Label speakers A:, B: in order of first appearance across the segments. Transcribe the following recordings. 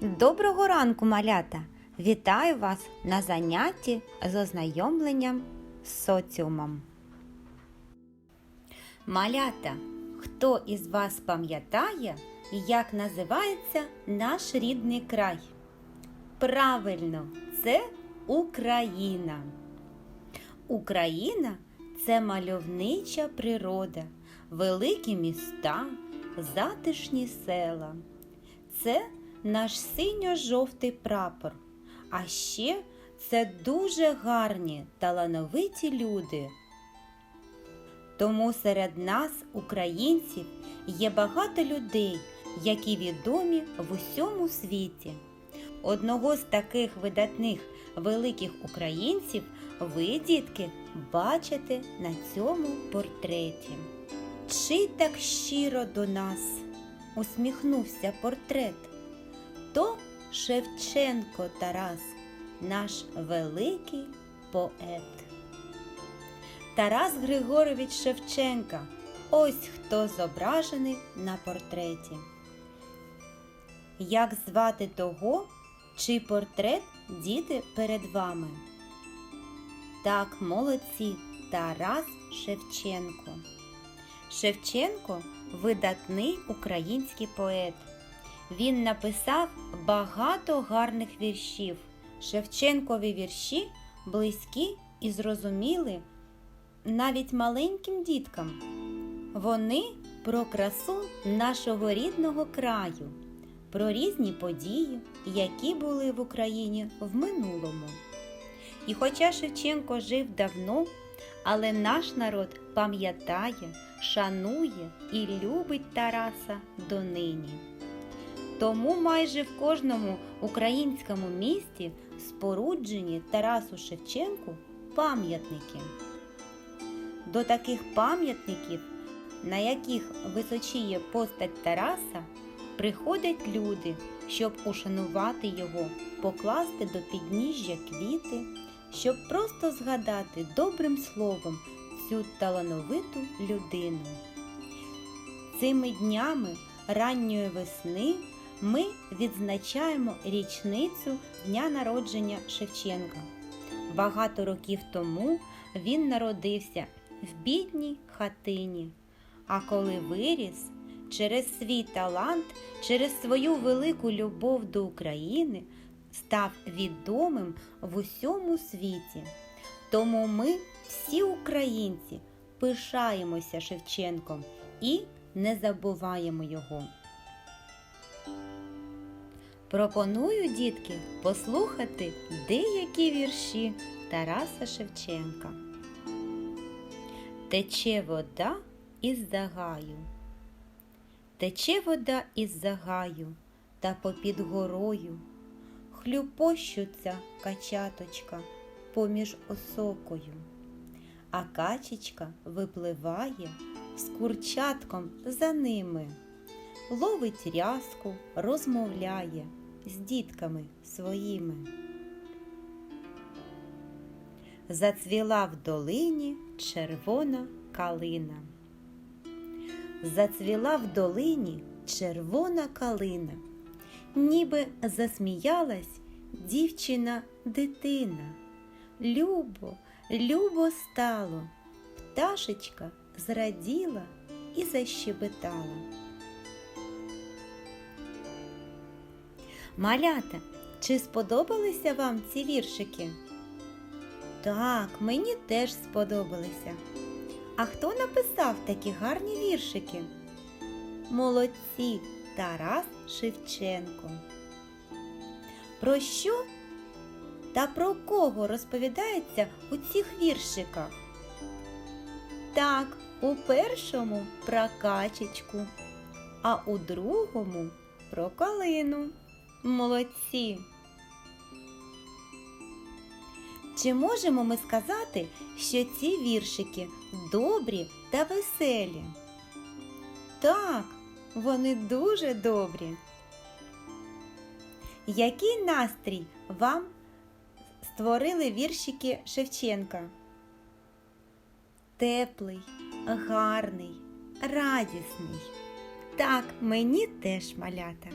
A: Доброго ранку, малята! Вітаю вас на занятті з ознайомленням з соціумом. Малята, хто із вас пам'ятає, як називається наш рідний край? Правильно, це Україна. Україна це мальовнича природа, великі міста, затишні села. Це наш синьо-жовтий прапор. А ще це дуже гарні талановиті люди. Тому серед нас, українців, є багато людей, які відомі в усьому світі. Одного з таких видатних великих українців ви, дітки, бачите на цьому портреті. Чи так щиро до нас усміхнувся портрет? То Шевченко Тарас, наш великий поет. Тарас Григорович Шевченка. Ось хто зображений на портреті. Як звати того, чий портрет діти перед вами? Так, молодці, Тарас Шевченко. Шевченко видатний український поет. Він написав багато гарних віршів. Шевченкові вірші близькі і зрозуміли навіть маленьким діткам. Вони про красу нашого рідного краю, про різні події, які були в Україні в минулому. І хоча Шевченко жив давно, але наш народ пам'ятає, шанує і любить Тараса донині. Тому майже в кожному українському місті споруджені Тарасу Шевченку пам'ятники. До таких пам'ятників, на яких височіє постать Тараса, приходять люди, щоб ушанувати його, покласти до підніжжя квіти, щоб просто згадати добрим словом цю талановиту людину. Цими днями ранньої весни ми відзначаємо річницю дня народження Шевченка. Багато років тому він народився в бідній хатині, а коли виріс, через свій талант, через свою велику любов до України став відомим в усьому світі. Тому ми, всі українці, пишаємося Шевченком і не забуваємо його. Пропоную, дітки, послухати деякі вірші Тараса Шевченка. Тече вода із загаю, тече вода із загаю та попід горою, хлюпощуться качаточка поміж осокою, а качечка випливає з курчатком за ними ловить рязку, розмовляє з дітками своїми. Зацвіла в долині червона калина. Зацвіла в долині червона калина, ніби засміялась дівчина дитина. Любо, любо стало, пташечка зраділа і защебетала. Малята, чи сподобалися вам ці віршики? Так, мені теж сподобалися. А хто написав такі гарні віршики? Молодці Тарас Шевченко. Про що та про кого розповідається у цих віршиках? Так, у першому про качечку, а у другому про калину. Молодці! Чи можемо ми сказати, що ці віршики добрі та веселі? Так, вони дуже добрі. Який настрій вам створили віршики Шевченка? теплий, гарний, радісний. Так, мені теж малята.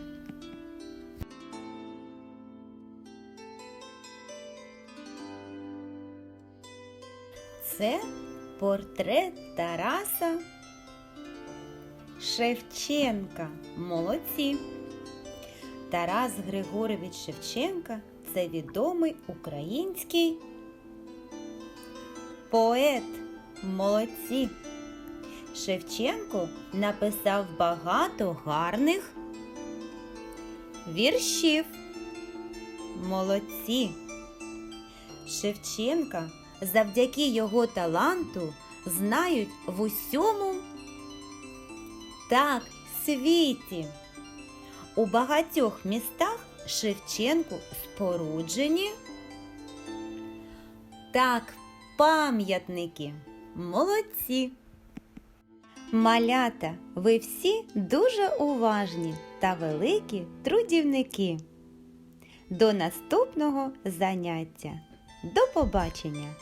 A: Це портрет Тараса Шевченка. Молодці. Тарас Григорович Шевченка це відомий український поет. Молодці. Шевченко написав багато гарних віршів. Молодці. Шевченка завдяки його таланту знають в усьому так світі. У багатьох містах Шевченку споруджені так пам'ятники. Молодці. Малята, ви всі дуже уважні та великі трудівники. До наступного заняття. До побачення!